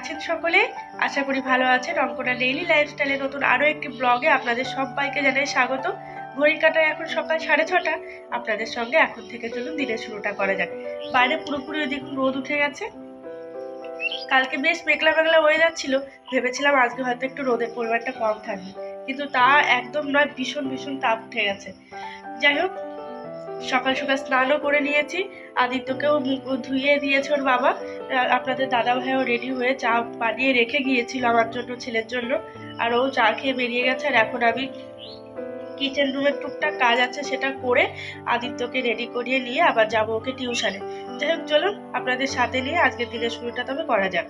আছেন সকলে? আশা করি ভালো আছেন। অঙ্কনা ডেইলি লাইফস্টাইলে নতুন আরও একটি ব্লগে আপনাদের সবাইকে জানাই স্বাগত। ঘড়ির কাটায় এখন সকাল সাড়ে ছটা। আপনাদের সঙ্গে এখন থেকে চলুন দিনের শুরুটা করা যাক। বাইরে পুরোপুরি দেখুন রোদ উঠে গেছে। কালকে বেশ মেঘলা মেঘলা ওয়েদার ছিল। ভেবেছিলাম আজকে হয়তো একটু রোদের পরিমাণটা কম থাকবে। কিন্তু তা একদম নয়, ভীষণ ভীষণ তাপ উঠে গেছে। যাই হোক সকাল সকাল স্নানও করে নিয়েছি। আদিত্যকেও ধুইয়ে দিয়েছে ওর বাবা। আপনাদের দাদা ভাইও রেডি হয়ে চা বানিয়ে রেখে গিয়েছিল আমার জন্য, ছেলের জন্য। আর ও চা খেয়ে বেরিয়ে গেছে আর এখন আমি কিচেন রুমের টুকটাক কাজ আছে সেটা করে আদিত্যকে রেডি করিয়ে নিয়ে আবার যাব ওকে টিউশনে যাই হোক, চলুন আপনাদের সাথে নিয়ে আজকের দিনের শুরুটা তবে করা যাক।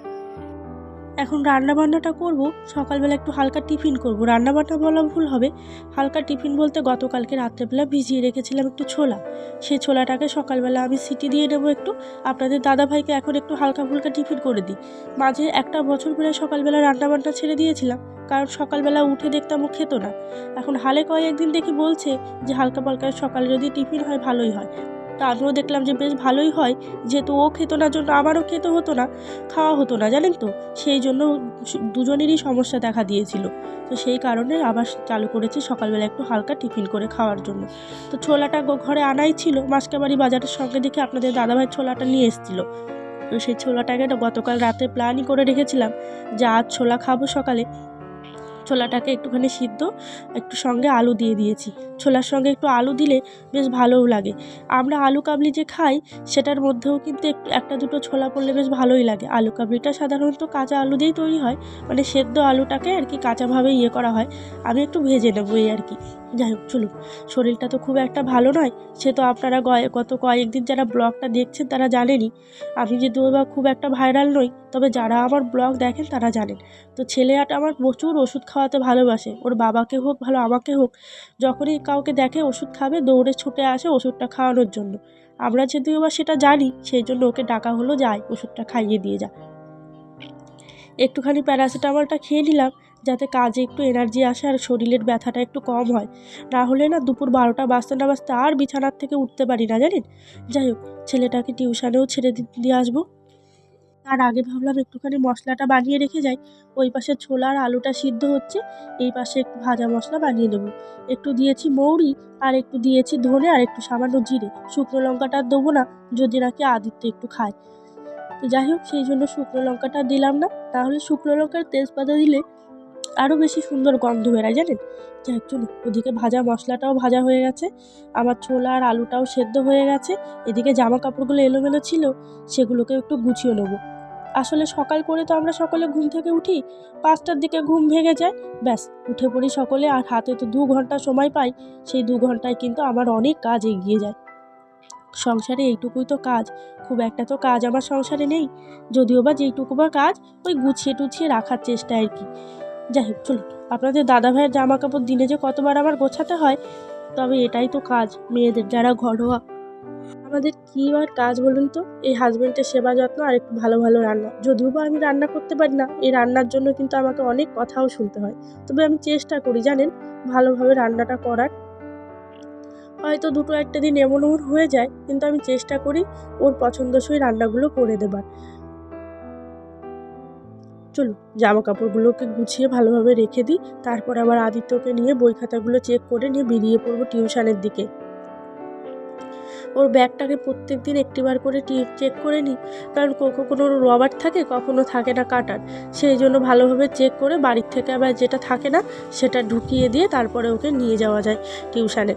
এখন রান্না বান্নাটা করব, সকালবেলা একটু হালকা টিফিন করব। রান্না বান্না বলা ভুল হবে, হালকা টিফিন বলতে গতকালকে রাত্রেবেলা ভিজিয়ে রেখেছিলাম একটু ছোলা। সেই ছোলাটাকে সকালবেলা আমি সিটি দিয়ে নেব একটু, আপনাদের দাদাভাইকে এখন একটু হালকা ফুলকা টিফিন করে দিই। মাঝে একটা বছর প্রায় সকালবেলা রান্নাবান্না ছেড়ে দিয়েছিলাম, কারণ সকালবেলা উঠে দেখতাম ও খেত না। এখন হালে কয়েকদিন দেখি বলছে যে হালকা পালকা সকালে যদি টিফিন হয় ভালোই হয়। তা আমিও দেখলাম যে বেশ ভালোই হয়। যেহেতু ও খেত না, জন্য আমারও খেতে হতো না, খাওয়া হতো না, জানেন তো? সেই জন্য দুজনেরই সমস্যা দেখা দিয়েছিল। তো সেই কারণে আবার চালু করেছি সকালবেলা একটু হালকা টিফিন করে খাওয়ার জন্য। তো ছোলাটা ঘরে আনাই ছিল, মাসকাবাড়ি বাজারের সঙ্গে দেখে আপনাদের দাদাভাই ছোলাটা নিয়ে এসেছিল। তো সেই ছোলাটাকে গতকাল রাতে প্ল্যানই করে রেখেছিলাম যে আজ ছোলা খাব সকালে। ছোলাটাকে একটুখানি সিদ্ধ, একটু সঙ্গে আলু দিয়ে দিয়েছি। ছোলার সঙ্গে একটু আলু দিলে বেশ ভালোও লাগে। আমরা আলু কাবলি যে খাই, সেটার মধ্যেও কিন্তু একটু, একটা দুটো ছোলা পড়লে বেশ ভালোই লাগে। আলু কাবলিটা সাধারণত কাঁচা আলু দিয়েই তৈরি হয়। মানে সেদ্ধ আলুটাকে আর কি কাঁচাভাবে ইয়ে করা হয়। আমি একটু ভেজে নেব এই আর কি। যাই হোক, চলুন। শরীরটা তো খুব একটা ভালো নয়, সে তো আপনারা গত কয়েকদিন যারা ব্লগটা দেখছেন তারা জানেনই। আমি যদিও বা খুব একটা ভাইরাল নই, তবে যারা আমার ব্লগ দেখেন তারা জানেন। তো ছেলে ছেলেটা আমার প্রচুর ওষুধ খাওয়াতে ভালোবাসে, ওর বাবাকে হোক, ভালো আমাকে হোক, যখনই কাউকে দেখে ওষুধ খাবে, দৌড়ে ছুটে আসে ওষুধটা খাওয়ানোর জন্য। আমরা যদিও বা সেটা জানি, সেই জন্য ওকে ডাকা হলো যায় ওষুধটা খাইয়ে দিয়ে যা। একটুখানি প্যারাসিটামলটা খেয়ে নিলাম যাতে কাজে একটু এনার্জি আসে আর শরীরের ব্যথাটা একটু কম হয়। না হলে না দুপুর বারোটা বাজতে না বাজতে আর বিছানার থেকে উঠতে পারি না, জানেন? যাই হোক, ছেলেটাকে টিউশনেও ছেড়ে দিয়ে আসব। তার আগে ভাবলাম একটুখানি মশলাটা বানিয়ে রেখে যাই। ওই পাশে ছোলা আর আলুটা সিদ্ধ হচ্ছে, এই পাশে একটু ভাজা মশলা বানিয়ে দেবো একটু দিয়েছি মৌরি, আর একটু দিয়েছি ধনে, আর একটু সামান্য জিরে। শুকনো লঙ্কাটা দেবো না, যদি নাকি আদিত্য একটু খায়। তো যাই হোক, সেই জন্য শুকনো লঙ্কাটা দিলাম না। তাহলে শুকনো লঙ্কার তেজপাতা দিলে আরও বেশি সুন্দর গন্ধ বেরায় জানেন? যাই চলুন, ওদিকে ভাজা মশলাটাও ভাজা হয়ে গেছে। আমার ছোলা আর আলুটাও সেদ্ধ হয়ে গেছে। এদিকে জামা কাপড়গুলো এলোমেলো ছিল, সেগুলোকে একটু গুছিয়ে নেব। আসলে সকাল করে তো আমরা সকলে ঘুম থেকে উঠি, পাঁচটার দিকে ঘুম ভেঙে যায়। ব্যাস, উঠে পড়ি সকলে আর হাতে তো দু ঘণ্টা সময় পাই, সেই দু ঘন্টায় কিন্তু আমার অনেক কাজ এগিয়ে যায়। সংসারে এইটুকুই তো কাজ, খুব একটা তো কাজ আমার সংসারে নেই। যদিও বা যেইটুকু বা কাজ, ওই গুছিয়ে টুছিয়ে রাখার চেষ্টা আর কি। যাই হোক চলুন আপনাদের দাদা ভাইয়ের জামা কাপড় দিনে যে কতবার আবার গোছাতে হয়, তবে এটাই তো কাজ, মেয়েদের যারা ঘরোয়া। আমাদের কী আর কাজ বলুন তো? এই হাজবেন্ডের সেবা যত্ন আর একটু ভালো ভালো রান্না। যদিও বা আমি রান্না করতে পারি না, এই রান্নার জন্য কিন্তু আমাকে অনেক কথাও শুনতে হয়। তবে আমি চেষ্টা করি, জানেন? ভালোভাবে রান্নাটা করার। হয়তো দুটো একটা দিন এমন ওমন হয়ে যায়, কিন্তু আমি চেষ্টা করি ওর পছন্দসই রান্নাগুলো করে দেবার। চলুন জামা কাপড়গুলোকে গুছিয়ে ভালোভাবে রেখে দিই, তারপর আবার আদিত্যকে নিয়ে বই খাতাগুলো চেক করে নিয়ে বেরিয়ে পড়ব টিউশনের দিকে। ওর ব্যাগটাকে প্রত্যেক দিন একটিবার করে চেক করে নিই, কারণ কোনো রবার থাকে, কখনো থাকে না কাটার। সেই জন্য ভালোভাবে চেক করে বাড়ির থেকে আবার যেটা থাকে না, সেটা ঢুকিয়ে দিয়ে তারপরে ওকে নিয়ে যাওয়া যায় টিউশানে।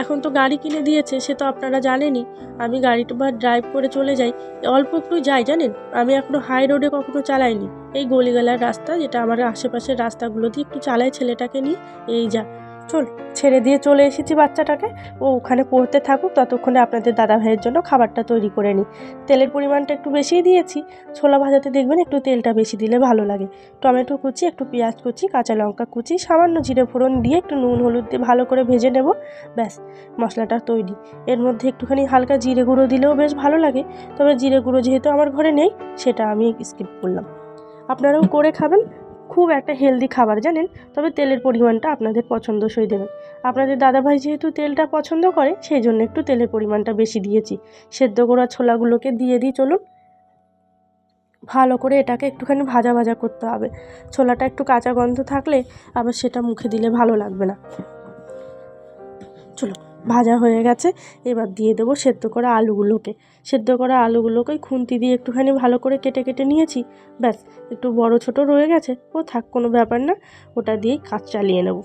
এখন তো গাড়ি কিনে দিয়েছে, সে তো আপনারা জানেনই। আমি গাড়িটা ড্রাইভ করে চলে যাই। অল্প একটু যাই, জানেন? আমি এখনও হাই রোডে কখনো চালাইনি। এই গলিগালার রাস্তা, যেটা আমার আশেপাশের রাস্তাগুলো দিয়ে একটু চালাই ছেলেটাকে নিয়ে, এই যা। চল, ছেড়ে দিয়ে চলে এসেছি বাচ্চাটাকে। ও ওখানে পড়তে থাকুক, ততক্ষণে আপনাদের দাদা ভাইয়ের জন্য খাবারটা তৈরি করে নিই। তেলের পরিমাণটা একটু বেশিই দিয়েছি। ছোলা ভাজাতে দেখবেন একটু তেলটা বেশি দিলে ভালো লাগে। টমেটো কুচি, একটু পেঁয়াজ কুচি, কাঁচা লঙ্কা কুচি, সামান্য জিরে ফোড়ন দিয়ে একটু নুন, হলুদ দিয়ে ভালো করে ভেজে নেব। ব্যাস, মশলাটা তৈরি। এর মধ্যে একটুখানি হালকা জিরে গুঁড়ো দিলেও বেশ ভালো লাগে। তবে জিরে গুঁড়ো যেহেতু আমার ঘরে নেই, সেটা আমি স্কিপ করলাম। আপনারাও করে খাবেন। খুব একটা হেলদি খাবার, জানেন? তবে তেলের পরিমাণটা আপনাদের পছন্দসই দেবেন। আপনাদের দাদাভাই যেহেতু তেলটা পছন্দ করে সেই জন্য একটু তেলের পরিমাণটা বেশি দিয়েছি। সেদ্ধ করা ছোলাগুলোকে দিয়ে দিই, চলুন। ভালো করে এটাকে একটুখানি ভাজা ভাজা করতে হবে। ছোলাটা একটু কাঁচা গন্ধ থাকলে আবার সেটা মুখে দিলে ভালো লাগবে না। চলো ভাজা হয়ে গেছে, এবার দিয়ে দেবো সেদ্ধ করা আলুগুলোকে। সেদ্ধ করা আলুগুলোকে খুন্তি দিয়ে একটুখানি ভালো করে কেটে কেটে নিয়েছি, ব্যাস, একটু বড় ছোট রয়ে গেছে, ও থাক, কোনো ব্যাপার না, ওটা দিয়ে কাজ চালিয়ে নেব।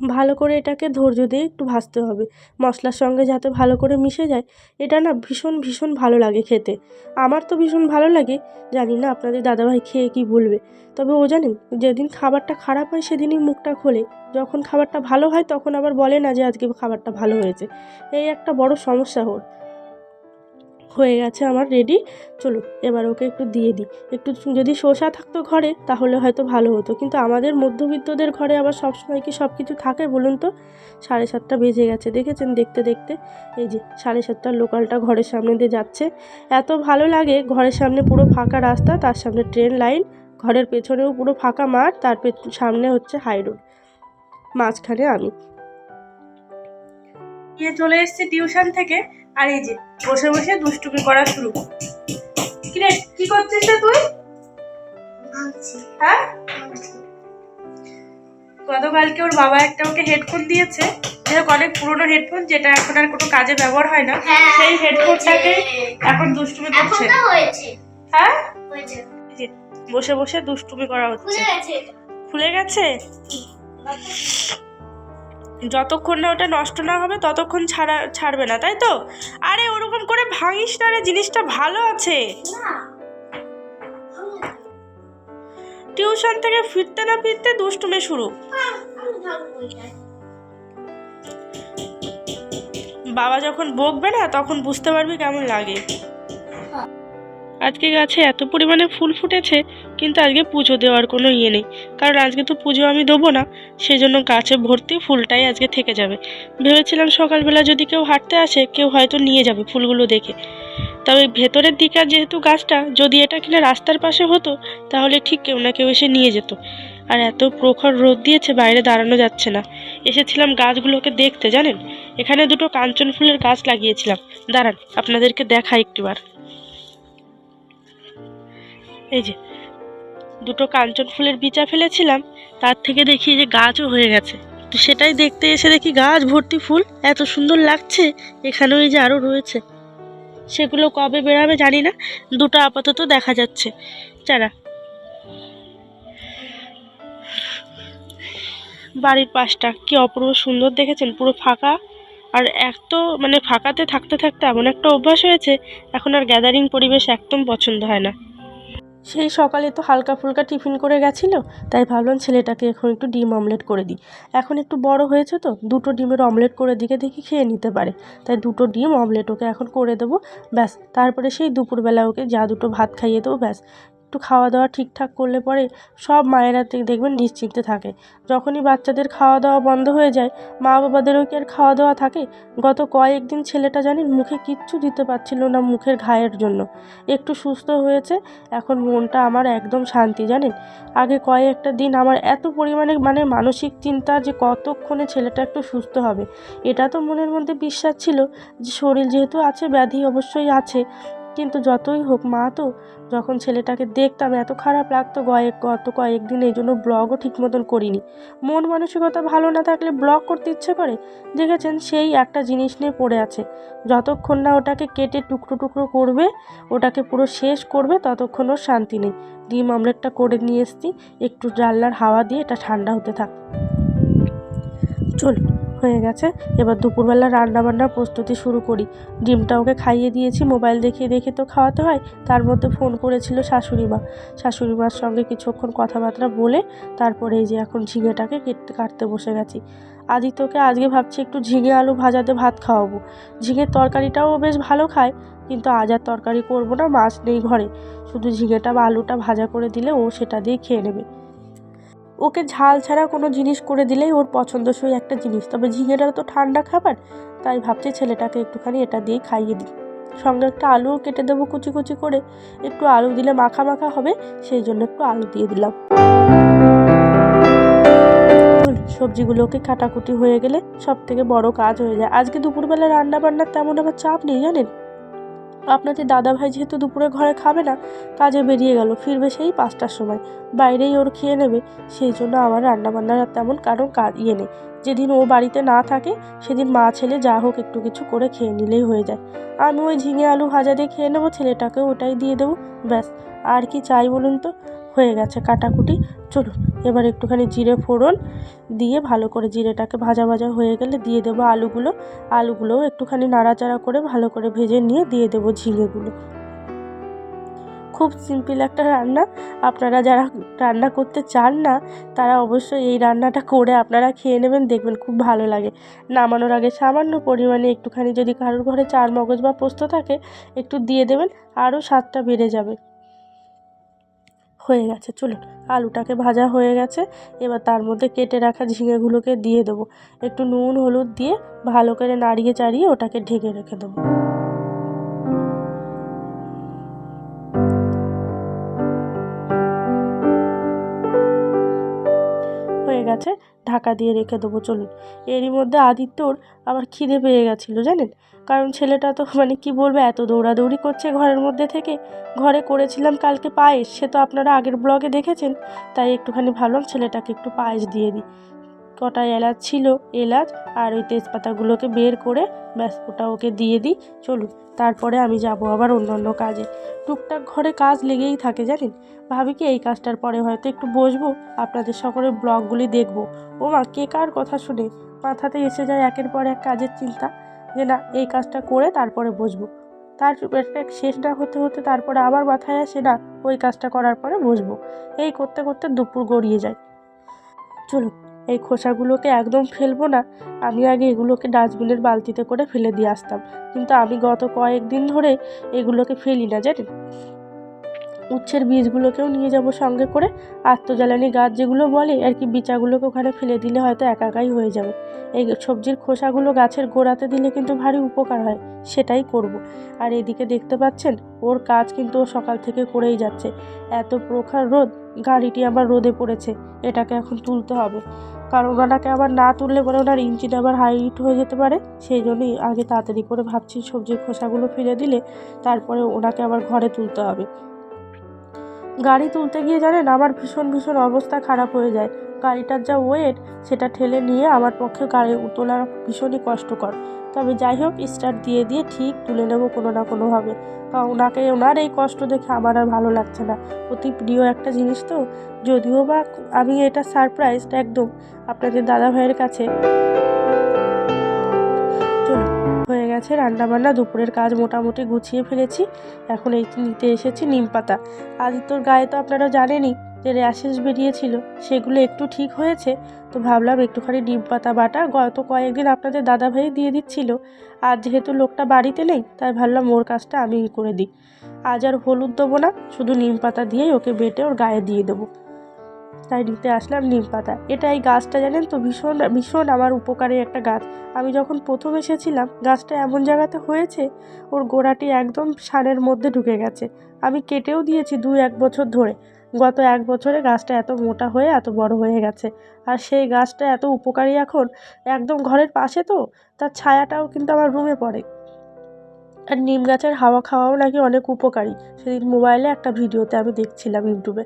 ভালো করে এটাকে ধৈর্য দিয়ে একটু ভাজতে হবে। মশলার সঙ্গে যাতে ভালো করে মিশে যায়, এটা না ভীষণ ভীষণ ভালো লাগে খেতে। আমার তো ভীষণ ভালো লাগে, জানি না আপনাদের দাদাভাই খেয়ে কি বলবে তবে ও জানেন, যেদিন খাবারটা খারাপ হয় সেদিনই মুখটা খোলে। যখন খাবারটা ভালো হয় তখন আবার বলে না যে আজকে খাবারটা ভালো হয়েছে। এই একটা বড় সমস্যা ওর। হয়ে গেছে আমার রেডি চলো, এবার ওকে একটু দিয়ে দিই। একটু যদি শসা থাকতো ঘরে, তাহলে হয়তো ভালো হতো। কিন্তু আমাদের মধ্যবিত্তদের ঘরে আবার সবসময় কি সব কিছু থাকে বলুন তো? সাড়ে সাতটা বেজে গেছে, দেখেছেন? দেখতে দেখতে। এই যে, সাড়ে সাতটার লোকালটা ঘরের সামনে দিয়ে যাচ্ছে। এত ভালো লাগে, ঘরের সামনে পুরো ফাঁকা রাস্তা, তার সামনে ট্রেন লাইন ঘরের পেছনেও পুরো ফাঁকা মাঠ, তার সামনে হচ্ছে হাই রোড মাঝখানে আমি। গিয়ে চলে এসেছি টিউশন থেকে। আর এই যে বসে বসে দুষ্টুমি করা শুরু। কিরে কি করছিস রে তুই? হ্যাঁ? গতকালকে ওর বাবা একটা ওকে হেডফোন দিয়েছে। হোক অনেক পুরনো হেডফোন যেটা এখন আর কোনো কাজে ব্যবহার হয় না। হ্যাঁ, সেই হেডফোনটাকে এখন দুষ্টুমি করছে। হ্যাঁ? বসে বসে দুষ্টুমি করা হচ্ছে। খুলে গেছে যতক্ষণ না ওটা নষ্ট না হবে, ততক্ষণ ছাড়া, ছাড়বে না, তাই তো? আরে, ওরকম করে ভাঙিস না রে, জিনিসটা ভালো আছে। টিউশন থেকে ফিরতে না ফিরতে দুষ্টুমে শুরু। বাবা যখন বকবে না, তখন বুঝতে পারবি কেমন লাগে। আজকে গাছে এত পরিমাণে ফুল ফুটেছে, কিন্তু আজকে পুজো দেওয়ার কোনো ইয়ে নেই। কারণ আজকে তো পুজো আমি দেবো না সেই জন্য গাছে ভর্তি ফুলটাই আজকে থেকে যাবে। ভেবেছিলাম সকালবেলা যদি কেউ হাঁটতে আসে, কেউ হয়তো নিয়ে যাবে ফুলগুলো দেখে। তবে ভেতরের দিকে যেহেতু গাছটা, যদি এটা কিনা রাস্তার পাশে হতো, তাহলে ঠিক কেউ না কেউ এসে নিয়ে যেত। আর এত প্রখর রোদ দিয়েছে, বাইরে দাঁড়ানো যাচ্ছে না। এসেছিলাম গাছগুলোকে দেখতে, জানেন? এখানে দুটো কাঞ্চন ফুলের গাছ লাগিয়েছিলাম। দাঁড়ান, আপনাদেরকে দেখা একটিবার। এই যে, দুটো কাঞ্চন ফুলের বিচা ফেলেছিলাম, তার থেকে দেখি যে গাছও হয়ে গেছে। তো সেটাই দেখতে এসে দেখি গাছ ভর্তি ফুল, এত সুন্দর লাগছে, এখানেও এই যে আরও রয়েছে। সেগুলো কবে বেরাবে জানি না, দুটো আপাতত দেখা যাচ্ছে। চারা। বাড়ির পাশটা কি অপূর্ব সুন্দর দেখেছেন, পুরো ফাঁকা। আর এক তো মানে ফাঁকাতে থাকতে থাকতে এমন একটা অভ্যাস হয়েছে, এখন আর গ্যাদারিং পরিবেশ একদম পছন্দ হয় না। সেই সকালে তো হালকা ফুলকা টিফিন করে গেছিল, তাই ভাবলাম ছেলেটাকে এখন একটু ডিম অমলেট করে দিই। এখন একটু বড় হয়েছে তো, দুটো ডিমের অমলেট করে দিকে দেখি খেয়ে নিতে পারে। তাই দুটো ডিম অমলেট ওকে এখন করে দেবো, ব্যাস। তারপরে সেই দুপুরবেলা ওকে যা দুটো ভাত খাইয়ে দেবো, ব্যাস। একটু খাওয়া দাওয়া ঠিকঠাক করলে পরে সব মায়েরা দেখবেন নিশ্চিন্তে থাকে। যখনই বাচ্চাদের খাওয়া দাওয়া বন্ধ হয়ে যায় মা বাবাদেরও কি আর খাওয়া দাওয়া থাকে? গত কয়েকদিন ছেলেটা জানেন মুখে কিচ্ছু দিতে পারছিল না মুখের ঘায়ের জন্য। একটু সুস্থ হয়েছে, এখন মনটা আমার একদম শান্তি, জানেন? আগে কয়েকটা দিন আমার এত পরিমাণে মানে মানসিক চিন্তা যে কতক্ষণে ছেলেটা একটু সুস্থ হবে। এটা তো মনের মধ্যে বিশ্বাস ছিল যে শরীর যেহেতু আছে, ব্যাধি অবশ্যই আছে। কিন্তু যতই হোক মা তো, যখন ছেলেটাকে দেখতাম এত খারাপ লাগতো কয়েক গত কয়েকদিন এই জন্য ব্লগও ঠিক মতন করিনি। মন মানসিকতা ভালো না থাকলে ব্লগ করতে ইচ্ছে করে? দেখেছেন সেই একটা জিনিস নিয়ে পড়ে আছে। যতক্ষণ না ওটাকে কেটে টুকরো টুকরো করবে, ওটাকে পুরো শেষ করবে, ততক্ষণ ওর শান্তি নেই। ডিম অমলেটটা করে নিয়ে এসছি, একটু জানলার হাওয়া দিয়ে এটা ঠান্ডা হতে থাক। চল। হয়ে গেছে। এবার দুপুরবেলা রান্না বান্নার প্রস্তুতি শুরু করি। ডিমটা ওকে খাইয়ে দিয়েছি, মোবাইল দেখিয়ে দেখে তো খাওয়াতে হয়। তার মধ্যে ফোন করেছিল শাশুড়ি মা শাশুড়ি মার সঙ্গে কিছুক্ষণ কথাবার্তা বলে তারপরে এই যে এখন ঝিঙেটাকে কেটে কাটতে বসে গেছি। আদিত্যকে আজকে ভাবছি একটু ঝিঙে আলু ভাজাতে ভাত খাওয়াবো। ঝিঙের তরকারিটাও বেশ ভালো খায়, কিন্তু আজ আর তরকারি করব না, মাছ নেই ঘরে। শুধু ঝিঙেটা বা আলুটা ভাজা করে দিলে ও সেটা দিয়ে খেয়ে নেবে। ওকে ঝাল ছাড়া কোনো জিনিস করে দিলেই ওর পছন্দসই একটা জিনিস। তবে ঝিঙেটা তো ঠান্ডা খাবার, তাই ভাবছি ছেলেটাকে একটুখানি এটা দিয়ে খাইয়ে দিই। সঙ্গে একটা আলুও কেটে দেবো কুচি কুচি করে। একটু আলু দিলে মাখা মাখা হবে, সেই জন্য একটু আলু দিয়ে দিলাম। সবজিগুলোকে কাটাকুটি হয়ে গেলে সব থেকে বড় কাজ হয়ে যায়। আজকে দুপুরবেলা রান্না বান্নার তেমন আবার চাপ নেই জানেন? আপনাদের দাদাভাই যেহেতু দুপুরে ঘরে খাবে না, কাজে বেরিয়ে গেল, ফিরবে সেই পাঁচটার সময়। বাইরেই ওর খেয়ে নেবে, সেই জন্য আমার রান্নাবান্নার তেমন কারণ কাজ ইয়ে নেই। যেদিন ও বাড়িতে না থাকে, সেদিন মা ছেলে যা হোক একটু কিছু করে খেয়ে নিলেই হয়ে যায়। আমি ওই ঝিঙে আলু ভাজা দিয়ে খেয়ে নেব ছেলেটাকে ওটাই দিয়ে দেবো, ব্যাস। আর কি চাই বলুন তো? হয়ে গেছে কাটাকুটি। চলুন, এবার একটুখানি জিরে ফোড়ন দিয়ে ভালো করে জিরেটাকে ভাজা ভাজা হয়ে গেলে দিয়ে দেবো আলুগুলো। আলুগুলোও একটুখানি নাড়াচাড়া করে ভালো করে ভেজে নিয়ে দিয়ে দেবো ঝিঙেগুলো। খুব সিম্পল একটা রান্না। আপনারা যারা রান্না করতে চান না, তারা অবশ্যই এই রান্নাটা করে আপনারা খেয়ে নেবেন, দেখবেন খুব ভালো লাগে। নামানোর আগে সামান্য পরিমাণে একটুখানি যদি কারোর ঘরে চার মগজ বা পোস্ত থাকে, একটু দিয়ে দেবেন, আরও স্বাদটা বেড়ে যাবে। হয়ে গেছে, চলুন। আলুটাকে ভাজা হয়ে গেছে, এবার তার মধ্যে কেটে রাখা ঝিঙেগুলোকে দিয়ে দেবো। একটু নুন, হলুদ দিয়ে ভালো করে নাড়িয়ে চাড়িয়ে ওটাকে ঢেকে রেখে দেবো। গেছে ঢাকা দিয়ে রেখে দেবো, চলুন। এরই মধ্যে আদিত্যর আবার খিদে পেয়ে গেছিল, জানেন? কারণ ছেলেটা তো মানে কি বলব, এত দৌড়াদৌড়ি করছে ঘরের মধ্যে থেকে। ঘরে করেছিলাম কালকে পায়েস, সে তো আপনারা আগের ব্লগে দেখেছেন। তাই একটুখানি ভাবলাম ছেলেটাকে একটু পায়েস দিয়ে দিই। কটা এলাচ ছিল, এলাচ আর ওই তেজপাতাগুলোকে বের করে ব্যাস ওটা ওকে দিয়ে দিই, চলুন। তারপরে আমি যাব আবার অন্য অন্য কাজে। টুকটাক ঘরে কাজ লেগেই থাকে, জানেন? ভাবি কি এই কাজটার পরে হয়তো একটু বসবো? আপনাদের সকলের ব্লগগুলি দেখব। ও মা, কে কার কথা শুনে? মাথাতে এসে যায় একের পর এক কাজের চিন্তা যে না, এই কাজটা করে তারপরে বসবো। তার শেষ না হতে হতে তারপরে আবার মাথায় আসে, না, ওই কাজটা করার পরে বসবো। এই করতে করতে দুপুর গড়িয়ে যায়। চলুন। এই খোসাগুলোকে একদম ফেলব না। আমি আগে এগুলোকে ডাস্টবিনের বালতিতে করে ফেলে দিয়ে আসতাম। কিন্তু আমি গত কয়েকদিন ধরে এগুলোকে ফেলি না, জানেন? উচ্ছের বীজগুলোকেও নিয়ে যাব সঙ্গে করে। আত্মজ্বালানি গাছ যেগুলো বলে, আর কি বিচাগুলোকে ওখানে ফেলে দিলে হয়তো একাকাই হয়ে যাবে। এই সবজির খোসাগুলো গাছের গোড়াতে দিলে কিন্তু ভারী উপকার হয়, সেটাই করব। আর এদিকে দেখতে পাচ্ছেন, ওর কাজ কিন্তু সকাল থেকে করেই যাচ্ছে। এত প্রখার রোদ, গাড়িটি আবার রোদে পড়েছে। এটাকে এখন তুলতে হবে। কারণ ওনাকে আবার না তুললে পরে ওনার ইঞ্জিন আবার হাইট হয়ে যেতে পারে। সেই জন্যই আগে তাড়াতাড়ি করে ভাবছি সবজির খোসাগুলো ফেলে দিলে তারপরে ওনাকে আবার ঘরে তুলতে হবে। গাড়ি তুলতে গিয়ে জানেন আমার ভীষণ ভীষণ অবস্থা খারাপ হয়ে যায়। গাড়িটার যা ওয়েট সেটা ঠেলে নিয়ে আমার পক্ষে গাড়ি তোলা ভীষণই কষ্টকর। তবে যাই হোক স্টার্ট দিয়ে দিয়ে ঠিক তুলে নেব কোনো না কোনোভাবে। ওনাকে, ওনার এই কষ্ট দেখে আমার আর ভালো লাগছে না। অতি প্রিয় একটা জিনিস তো। যদিও বা আমি এটা সারপ্রাইজড একদম আপনাদের দাদা ভাইয়ের কাছে হয়ে গেছে রান্নাবান্না, দুপুরের কাজ মোটামুটি গুছিয়ে ফেলেছি। এখন এই নিতে এসেছি নিম পাতা। আদিত্যর গায়ে তো আপনারা জানেনই যে র্যাশেস বেরিয়েছিল, সেগুলো একটু ঠিক হয়েছে, তো ভাবলাম একটুখানি নিম পাতা বাটা গত কয়েকদিন আপনাদের দাদাভাই দিয়ে দিচ্ছিল, আর যেহেতু লোকটা বাড়িতে নেই, তাই ভাবলাম ওর কাজটা আমি করে দিই। আজ আর হলুদ দেবো না, শুধু নিম পাতা দিয়েই ওকে বেটে ওর গায়ে দিয়ে দেবো। তাই নিতে আসলাম নিম পাতা। এটা এই গাছটা জানেন তো, ভীষণ ভীষণ আমার উপকারী একটা গাছ। আমি যখন প্রথম এসেছিলাম, গাছটা এমন জায়গাতে হয়েছে, ওর গোড়াটি একদম সানের মধ্যে ঢুকে গেছে। আমি কেটেও দিয়েছি দু এক বছর ধরে। গত এক বছরে গাছটা এত মোটা হয়ে এত বড় হয়ে গেছে। আর সেই গাছটা এত উপকারী এখন একদম ঘরের পাশে তো, তার ছায়াটাও কিন্তু আমার রুমে পড়ে। আর নিম গাছের হাওয়া খাওয়াও নাকি অনেক উপকারী। সেদিন মোবাইলে একটা ভিডিওতে আমি দেখছিলাম ইউটিউবে।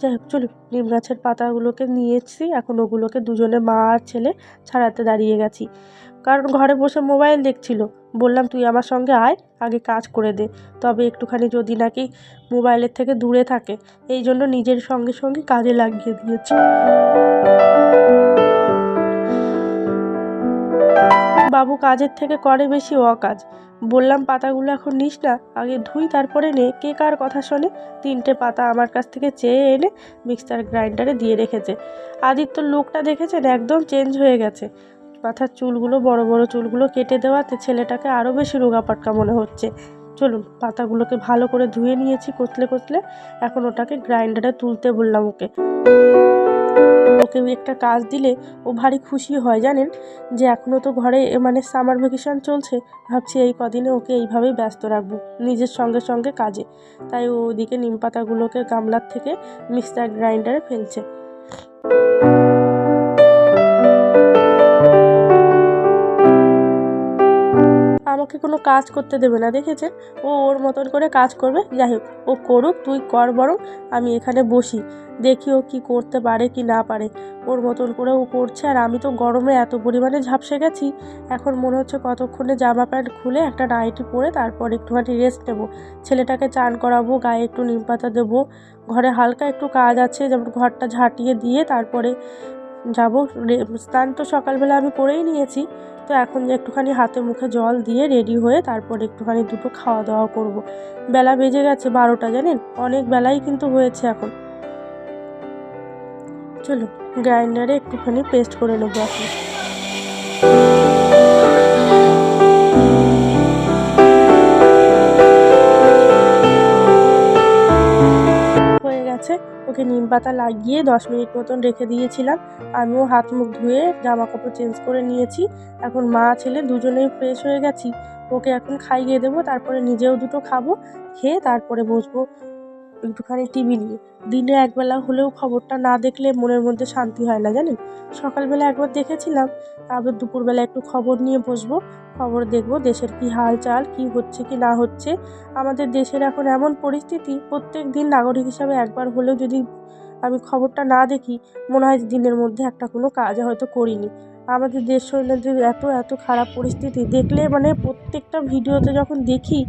যাই হোক, চলুন, নিম গাছের পাতাগুলোকে নিয়ে এসেছি এখন ওগুলোকে দুজনে মা আর ছেলে ছাড়াতে দাঁড়িয়ে গেছি। কারণ ঘরে বসে মোবাইল দেখছিল। বললাম, তুই আমার সঙ্গে আয়, আগে কাজ করে দে। তবে একটুখানি যদি নাকি মোবাইলের থেকে দূরে থাকে, এই জন্য নিজের সঙ্গে সঙ্গে কাজে লাগিয়ে দিয়েছি। বাবু কাজের থেকে করে বেশি অকাজ। বললাম, পাতাগুলো এখন নিস না, আগে ধুই, তারপরে নে। কে কার কথা শোনে? তিনটে পাতা আমার কাছ থেকে চেয়ে এনে মিক্সচার গ্রাইন্ডারে দিয়ে রেখেছে। আদিত্যর লোকটা দেখেছেন, একদম চেঞ্জ হয়ে গেছে। মাথার চুলগুলো, বড় বড় চুলগুলো কেটে দেওয়াতে ছেলেটাকে আরও বেশি রোগা পাটকা মনে হচ্ছে। চলুন, পাতাগুলোকে ভালো করে ধুয়ে নিয়েছি কচলে কচলে। এখন ওটাকে গ্রাইন্ডারে তুলতে বললাম ওকে। ওকে একটা কাজ দিলে ও ভারী খুশি হয়, জানেন? যে এখনও তো ঘরে মানে সামার ভ্যাকেশন চলছে, ভাবছি এই কদিনে ওকে এইভাবেই ব্যস্ত রাখব, নিজের সঙ্গে সঙ্গে কাজে। তাই ও ওদিকে নিম পাতাগুলোকে গামলার থেকে মিক্সার গ্রাইন্ডারে ফেলছে। আমাকে কোনো কাজ করতে দেবে না দেখেছেন ও ওর মতন করে কাজ করবে। যাই হোক, ও করুক, তুই কর বরং আমি এখানে বসি। দেখি ও কী করতে পারে কি না পারে। ওর মতন করে ও করছে আর আমি তো গরমে এত পরিমাণে ঝাপসে গেছি। এখন মনে হচ্ছে কতক্ষণে জামা প্যান্ট খুলে একটা নাইটি পরে তারপর একটুখানি রেস্ট নেব। ছেলেটাকে চান করাবো, গায়ে একটু নিম পাতা দেবো। ঘরে হালকা একটু কাজ আছে, যেমন ঘরটা ঝাঁটিয়ে দিয়ে তারপরে যাব। স্নান তো সকালবেলা আমি করেই নিয়েছি। তো এখন যে একটুখানি হাতে মুখে জল দিয়ে রেডি হয়ে তারপর একটুখানি দুটো খাওয়া দাওয়া করব। বেলা বেজে গেছে বারোটা, জানেন? অনেক বেলাই কিন্তু হয়েছে এখন। চলো গ্রাইন্ডারে একটুখানি পেস্ট করে নেব এখন। ওকে নিম পাতা লাগিয়ে দশ মিনিট মতন রেখে দিয়েছিলাম। আমিও হাত মুখ ধুয়ে জামা কাপড় চেঞ্জ করে নিয়েছি। এখন মা ছেলে দুজনেই ফ্রেশ হয়ে গেছি। ওকে এখন খাইয়ে দেবো, তারপরে নিজেও দুটো খাব, খেয়ে তারপরে বসবো। একটুখানি টিভি নিয়ে। দিনে একবেলা হলেও খবরটা না দেখলে মনের মধ্যে শান্তি হয় না, জানেন? সকালবেলা একবার দেখেছিলাম, তারপর দুপুরবেলা একটু খবর নিয়ে বসবো, খবর দেখব দেশের কী হাল চাল কী হচ্ছে, কি না হচ্ছে। আমাদের দেশের এখন এমন পরিস্থিতি, প্রত্যেক দিন নাগরিক হিসাবে একবার হলেও যদি আমি খবরটা না দেখি, মনে হয় দিনের মধ্যে একটা কোনো কাজ হয়তো করিনি। আমাদের দেশ শৈলীদের এত এত খারাপ পরিস্থিতি দেখলে মানে প্রত্যেকটা ভিডিওতে যখন দেখি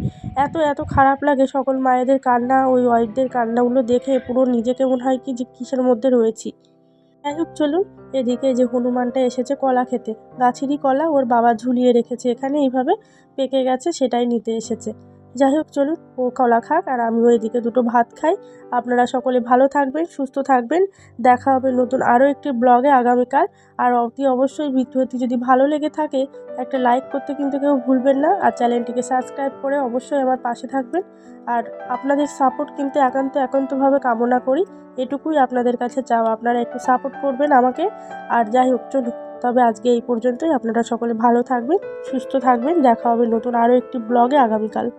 এত এত খারাপ লাগে সকল মায়েদের কান্না, ওই ওয়াইফদের কান্নাগুলো দেখে পুরো নিজেকে মনে হয় কি যে কিসের মধ্যে রয়েছি। যাই হোক, চলুন এদিকে যে হনুমানটা এসেছে কলা খেতে। গাছেরই কলা, ওর বাবা ঝুলিয়ে রেখেছে এখানে, এইভাবে পেকে গেছে, সেটাই নিতে এসেছে। যাই হোক, চলুন, ও কলা খাক আর আমিও এদিকে দুটো ভাত খাই। আপনারা সকলে ভালো থাকবেন, সুস্থ থাকবেন। দেখা হবে নতুন আরও একটি ব্লগে আগামীকাল। আর অতি অবশ্যই ভিডিওটি যদি ভালো লেগে থাকে, একটা লাইক করতে কিন্তু কেউ ভুলবেন না। আর চ্যানেলটিকে সাবস্ক্রাইব করে অবশ্যই আমার পাশে থাকবেন। আর আপনাদের সাপোর্ট কিন্তু একান্ত একান্তভাবে কামনা করি। এটুকুই আপনাদের কাছে চাওয়া। আপনারা একটু সাপোর্ট করবেন আমাকে। আর যাই হোক, চলুন, তবে আজকে এই পর্যন্তই। আপনারা সকলে ভালো থাকবেন, সুস্থ থাকবেন। দেখা হবে নতুন আরও একটি ব্লগে আগামীকাল।